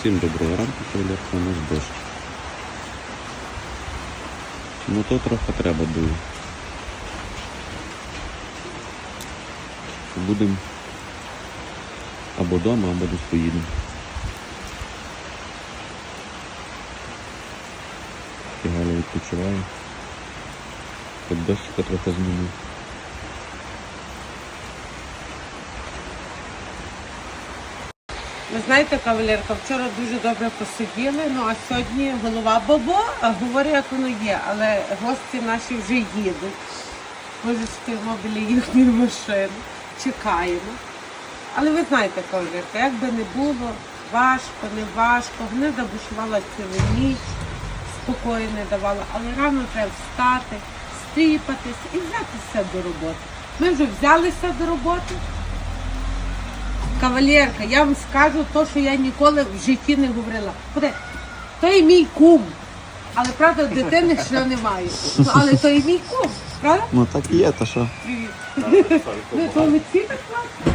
Всім доброго ранку, кавалерка, у нас дощ. Ну то трохи треба було. Будемо або вдома, або десь поїдемо. Галя відпочиває. Хоч дощика трохи змінив. Ви знаєте, кавалерка, вчора дуже добре посиділи, ну а сьогодні голова бобо, а говорю, як воно є, але гості наші вже їдуть. Ми вже стоїмо біля їхньої машини, чекаємо. Але ви знаєте, кавалерка, як би не було, важко, не важко, гнида бушувала цілу ніч, спокою не давала, але рано треба встати, стріпатись і взятися до роботи. Ми вже взялися до роботи. Кавалерка, я вам скажу те, що я ніколи в житті не говорила. Ходи, то є мій кум. Але правда, дитини ще немає. Ну, але то є мій кум, правда? Ну так і є, то що? Привіт. Ну, то Олексій так класно?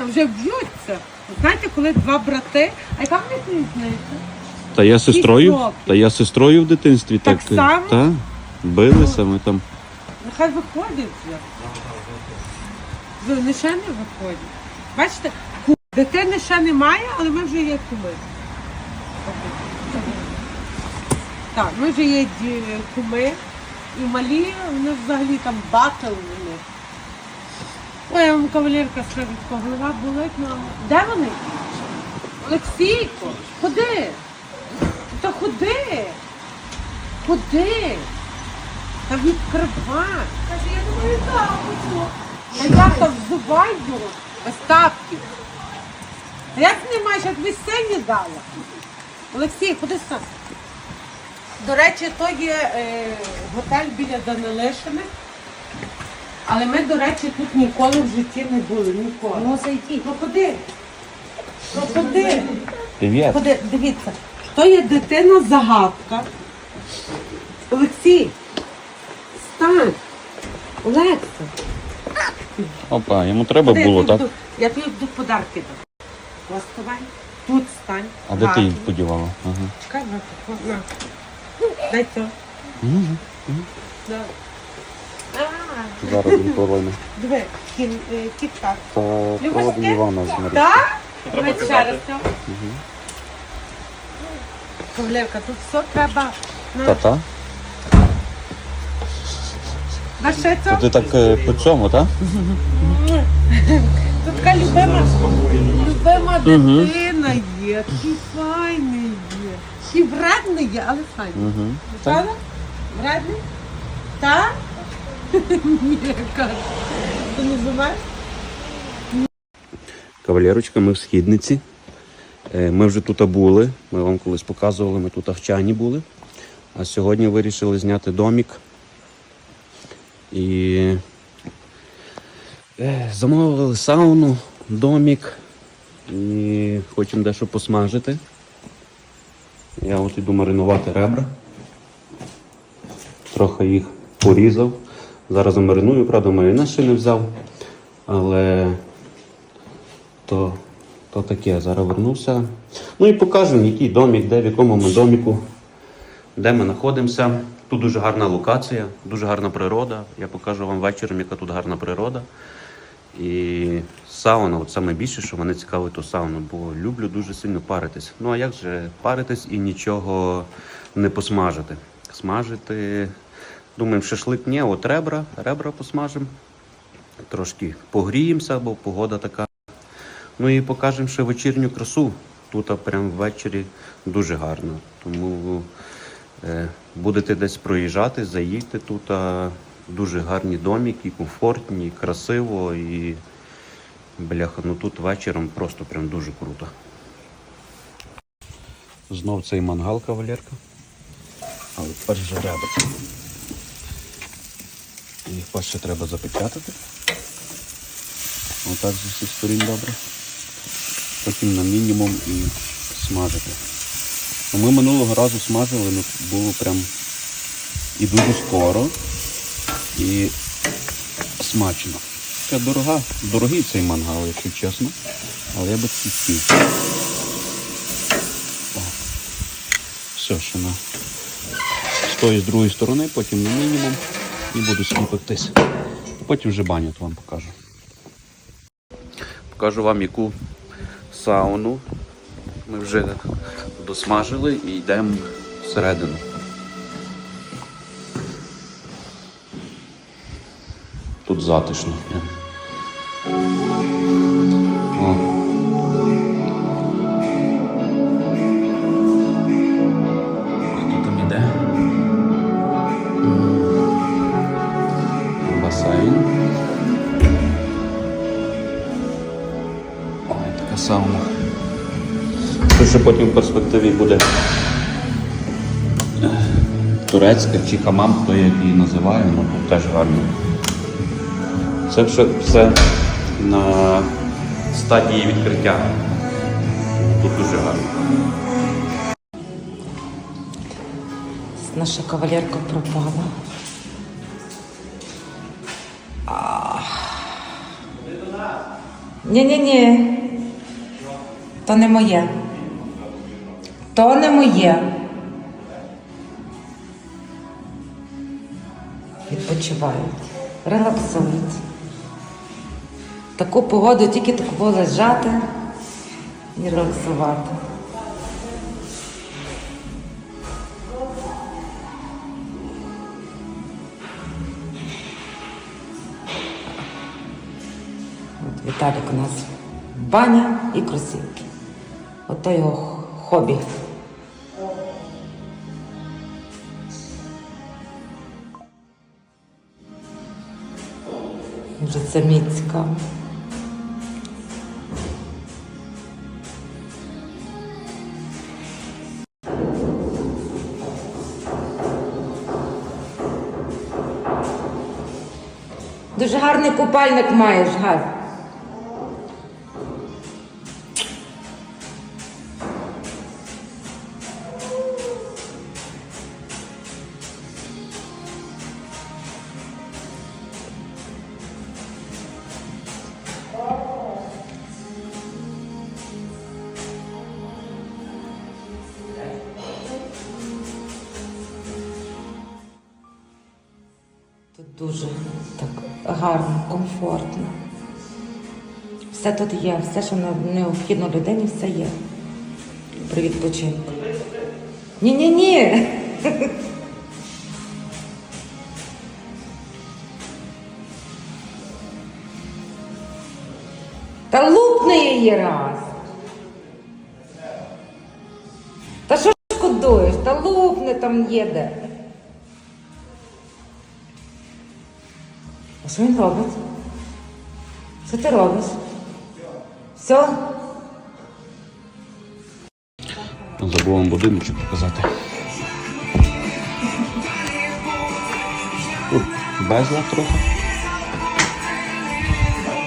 А, вже б'ються. Знаєте, коли два брати, а яка в них різниця? Та я сестрою, років. та я сестрою в дитинстві Так так, само? Та, билися ми там. Нехай виходять вже. Вони ще не виходять. Бачите, дитини ще немає, але ми вже є куми. Так, ми вже є куми. І малі, вони взагалі там батл у них. Ой, я вам кавалерка скажу, голова болить, ну, де вони? Олексійко, ходи. Та ходи. Ходи. Та відкривай. Каже, я думаю, так, хочу. А я там взуваю тапків. А як не маєш, як ви сині дала? Олексій, ходи сам. До речі, то є е, готель біля Данилишини. Але ми, до речі, тут ніколи в житті не були. Ніколи. Ну, зайди. Ну ходи. Ну ходи. Привіт. Ходи, дивіться, то є дитина загадка. Олексій, стань. Олекса. Опа, йому треба Ходи, було, так? тут. Я тобі буду подарки дам. Розставай. Тут стань. А де ти їх подівала? Ага. Чекай, на, на. Дай це. Да. Зараз він повинен. Диви, кін- е. Та Любиш проводимо таке? Івана з Марії. Так? Давай ще раз. так. Ковлевка, тут все треба. на- Та-та. На ще це? Ти так е, по цьому, так? Тут така любима, любима дитина є, такий файний є. І вредний є, але файний. Угу. Правда? Вредний? Так? Ні, каже. Ти не знаєш? Кавалерочка, ми в східниці. Е, Ми вже тут були. Ми вам колись показували, ми тут в Чані були. А сьогодні вирішили зняти домик. І замовили сауну, домик. І хочемо дещо посмажити. Я от іду маринувати ребра. Трохи їх порізав. Зараз замариную, правда, маринад ще не взяв. Але то, то таке, зараз вернувся. Ну і покажемо, який домик, де, в якому ми доміку, де ми знаходимося. Тут дуже гарна локація, дуже гарна природа. Я покажу вам вечором, яка тут гарна природа. І сауна, от саме більше, що мене цікавить, то сауна, бо люблю дуже сильно паритись. Ну а як же паритись і нічого не посмажити? Смажити, думаємо, шашлик ні, от ребра, ребра посмажимо. Трошки погріємося, бо погода така. Ну і покажемо ще вечірню красу. Тут а, прям ввечері дуже гарно. Тому е, будете десь проїжджати, заїдьте тут. Дуже гарні домики, комфортні, красиво і бляха, ну тут вечором просто прям дуже круто. Знов цей мангал кавалерка. Але перш же ребра. Їх перше треба запечатати. Отак з усіх сторін добре. Потім на мінімум і смажити. Ну, Ми минулого разу смажили, ну було прям і дуже скоро, і смачно. Це дорога, дорогий цей мангал, якщо чесно. Але я би хотів. Все, ще на з тої, з другої сторони, потім на мінімум і буду. А потім вже баню то вам покажу. Покажу вам, яку сауну ми вже досмажили і йдемо всередину. Тут затишно. Іде? Басейн. Ой, така сауна. Це ще потім в перспективі буде турецька чи хамам, хто як її називає, ну тут теж гарно. Це все, все на стадії відкриття. Тут дуже гарно. Наша кавалерка пропала. Ні-ні-ні. То не моє. То не моє. Відпочивають, релаксують. Таку погоду тільки таку лежати і релаксувати. Віталік у нас баня і кросівки. Ото його хобі. Вже це мені цікаво. Дуже гарний купальник маєш, Гар. Дуже так гарно, комфортно. Все тут є, все, що необхідно людині, все є. При відпочинку. Ні-ні-ні. Та лупни її раз. Та що шкодуєш? Та лупни там є А що він робить? Що ти робиш? Все? Забув вам будиночок показати. Тут безлад трохи.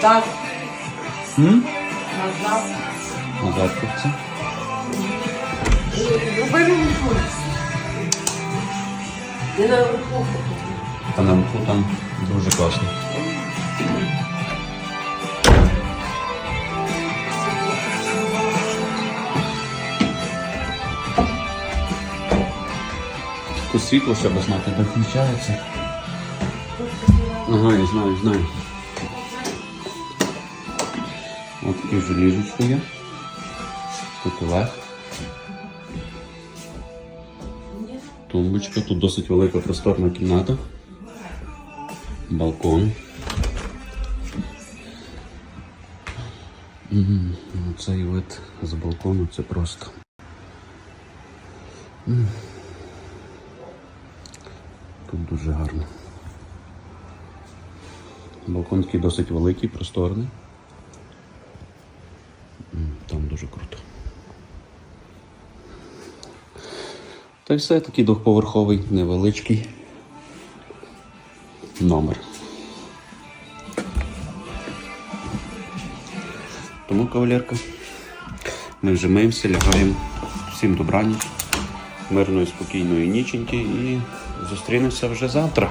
Так, М? назад. Назад тут це. Не на руку. Та наверху там дуже класно. Тут світло, щоб знати, де включається. Ага, я знаю, знаю. Ось таке желізочко є. Тут лег. Тумбочка, тут досить велика просторна кімната. Балкон. Ну, Цей вид з балкону це просто. Тут дуже гарно. Балкон такий досить великий, просторний. Там дуже круто. Та й все такий двохповерховий, невеличкий номер. Тому, кавалерка, ми вже миємося, лягаємо. Всім добраніч, мирної, спокійної ніченьки і зустрінемося вже завтра.